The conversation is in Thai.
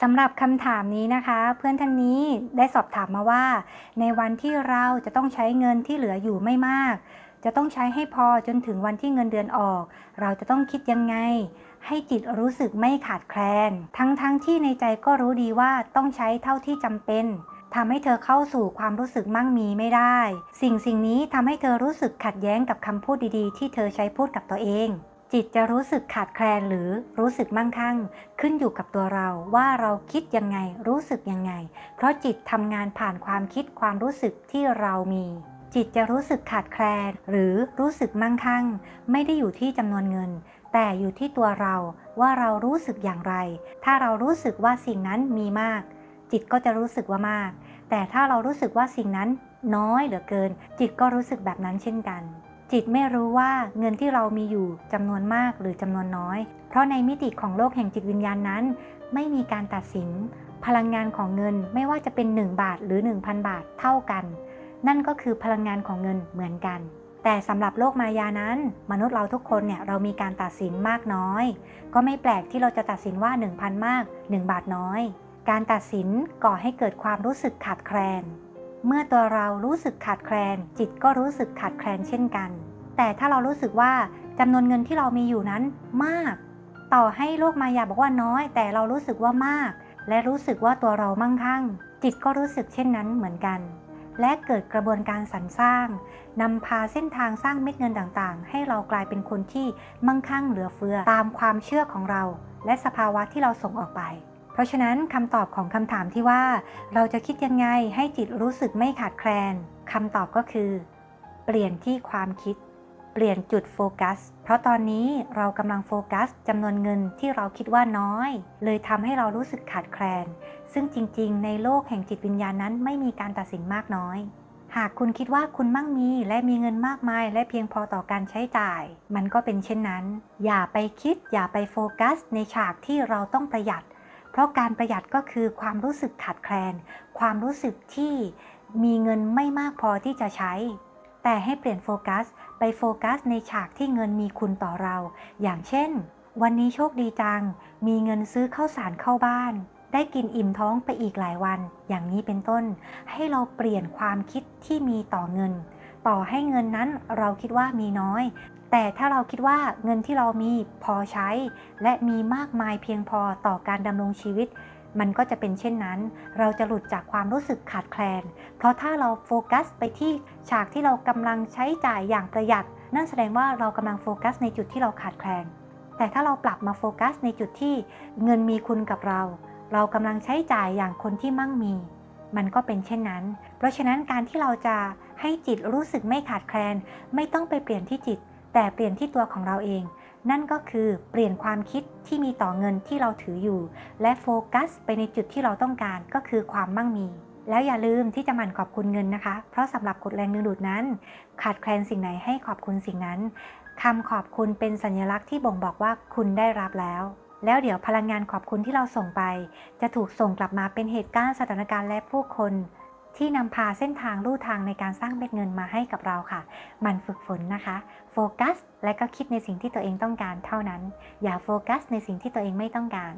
สำหรับคำถามนี้นะคะ เพื่อนท่านนี้ได้สอบถามมาว่า ในวันที่เราจะต้องใช้เงินที่เหลืออยู่ไม่มาก จะต้องใช้ให้พอจนถึงวันที่เงินเดือนออก เราจะต้องคิดยังไง ให้จิตรู้สึกไม่ขาดแคลน ทั้งๆทที่ในใจก็รู้ดีว่าต้องใช้เท่าที่จำเป็นทำให้เธอเข้าสู่ความรู้สึกมั่งมีไม่ได้ สิ่งสิ่งนี้ทำให้เธอรู้สึกขัดแย้งกับคำพูดดีๆ ที่เธอใช้พูดกับตัวเอง จิตจะรู้สึกขาดแคลนหรือรู้สึกมั่งคั่ง ขึ้นอยู่กับตัวเราว่าเราคิดยังไงรู้สึกยังไง เพราะจิตทำงานผ่านความคิดความรู้สึกที่เรามี จิตจะรู้สึกขาดแคลน หรือรู้สึกมั่งคั่ง ไม่ได้อยู่ที่จำนวนเงิน แต่อยู่ที่ตัวเราว่าเรารู้สึกอย่างไร ถ้าเรารู้สึกว่าสิ่งนั้นมีมาก จิตก็จะรู้สึกว่ามาก แต่ถ้าเรารู้สึกว่าสิ่งนั้นน้อยเหลือเกิน จิตก็รู้สึกแบบนั้นเช่นกัน จิตไม่รู้ว่าเงินที่เรามีอยู่จำนวนมากหรือจำนวนน้อย เพราะในมิติของโลกแห่งจิตวิญญาณนั้น ไม่มีการตัดสิน พลังงานของเงินไม่ว่าจะเป็น 1 บาทหรือ 1,000 บาทเท่ากัน นั่นก็คือพลังงานของเงินเหมือนกัน แต่สำหรับโลกมายานั้น มนุษย์เราทุกคนเนี่ยเรามีการตัดสินมากน้อย ก็ไม่แปลกที่เราจะตัดสินว่า 1,000 มาก 1 บาทน้อย การตัดสินก่อให้เกิดความรู้สึกขาดแคลน เมื่อตัวเรารู้สึกขาดแคลน จิตก็รู้สึกขาดแคลนเช่นกัน แต่ถ้าเรารู้สึกว่าจำนวนเงินที่เรามีอยู่นั้นมาก ต่อให้โลกมายาบอกว่าน้อย แต่เรารู้สึกว่ามาก และรู้สึกว่าตัวเรามั่งคั่ง จิตก็รู้สึกเช่นนั้นเหมือนกัน และเกิดกระบวนการสรรสร้างนำพาเส้นทางสร้างเม็ดเงินต่างๆ ให้เรากลายเป็นคนที่มั่งคั่งเหลือเฟือตามความเชื่อของเรา และสภาวะที่เราส่งออกไป เพราะฉะนั้นคำตอบของคำถามที่ว่า เราจะคิดยังไงให้จิตรู้สึกไม่ขาดแคลนคำตอบก็คือ เปลี่ยนที่ความคิด เปลี่ยนจุดโฟกัส เพราะตอนนี้เรากำลังโฟกัสจำนวนเงินที่เราคิดว่าน้อย เลยทำให้เรารู้สึกขาดแคลน ซึ่งจริงๆ ในโลกแห่งจิตวิญญาณนั้นไม่มีการตัดสินมากน้อยหากคุณคิดว่าคุณมั่งมีและมีเงินมากมาย และเพียงพอต่อการใช้จ่าย มันก็เป็นเช่นนั้น อย่าไปคิดอย่าไปโฟกัส ในฉากที่เราต้องประหยัด เพราะการประหยัดก็คือความรู้สึกขาดแคลน ความรู้สึกที่มีเงินไม่มากพอที่จะใช้ แต่ให้เปลี่ยนโฟกัส ไปโฟกัสในฉากที่เงินมีคุณต่อเรา อย่างเช่น วันนี้โชคดีจัง มีเงินซื้อข้าวสารเข้าบ้าน ได้กินอิ่มท้องไปอีกหลายวัน อย่างนี้เป็นต้น ให้เราเปลี่ยนความคิดที่มีต่อเงิน ต่อให้เงินนั้นเราคิดว่ามีน้อย แต่ถ้าเราคิดว่าเงินที่เรามีพอใช้ และมีมากมายเพียงพอต่อการดำรงชีวิต มันก็จะเป็นเช่นนั้น เราจะหลุดจากความรู้สึกขาดแคลน เพราะถ้าเราโฟกัสไปที่ฉากที่เรากำลังใช้จ่ายอย่างประหยัด นั่นแสดงว่าเรากำลังโฟกัสในจุดที่เราขาดแคลน แต่ถ้าเราปรับมาโฟกัสในจุดที่เงินมีคุณกับเรา เรากำลังใช้จ่ายอย่างคนที่มั่งมี มันก็เป็นเช่นนั้น เพราะฉะนั้นการที่เราจะ ให้จิตรู้สึกไม่ขาดแคลน ไม่ต้องไปเปลี่ยนที่จิต แต่เปลี่ยนที่ตัวของเราเอง นั่นก็คือเปลี่ยนความคิดที่มีต่อเงินที่เราถืออยู่ และโฟกัสไปในจุดที่เราต้องการก็คือความมั่งมี แล้วอย่าลืมที่จะหมั่นขอบคุณเงินนะคะ เพราะสำหรับกฎแรงดึงดูดนั้น ขาดแคลนสิ่งไหนให้ขอบคุณสิ่งนั้นคำขอบคุณเป็นสัญลักษณ์ที่บ่งบอกว่าคุณได้รับแล้วแล้วเดี๋ยวพลังงานขอบคุณที่เราส่งไป จะถูกส่งกลับมาเป็นเหตุการณ์สถานการณ์และผู้คน ที่นำพาเส้นทางลู่ทางในการสร้างเม็ดเงินมาให้กับเราค่ะ มันฝึกฝนนะคะ โฟกัส และก็คิดในสิ่งที่ตัวเองต้องการเท่านั้น อย่าโฟกัสในสิ่งที่ตัวเองไม่ต้องการ